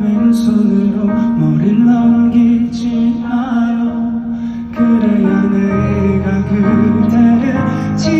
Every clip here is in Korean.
왼손으로 머리를 넘기지 마요. 그래야 내가 그대를 지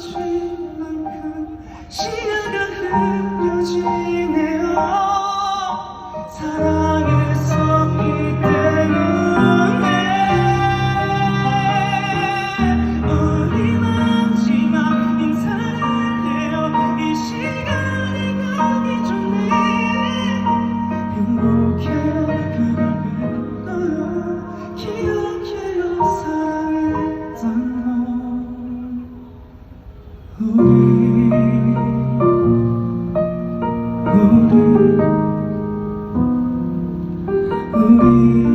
지만큼 시야가 흐려지. you.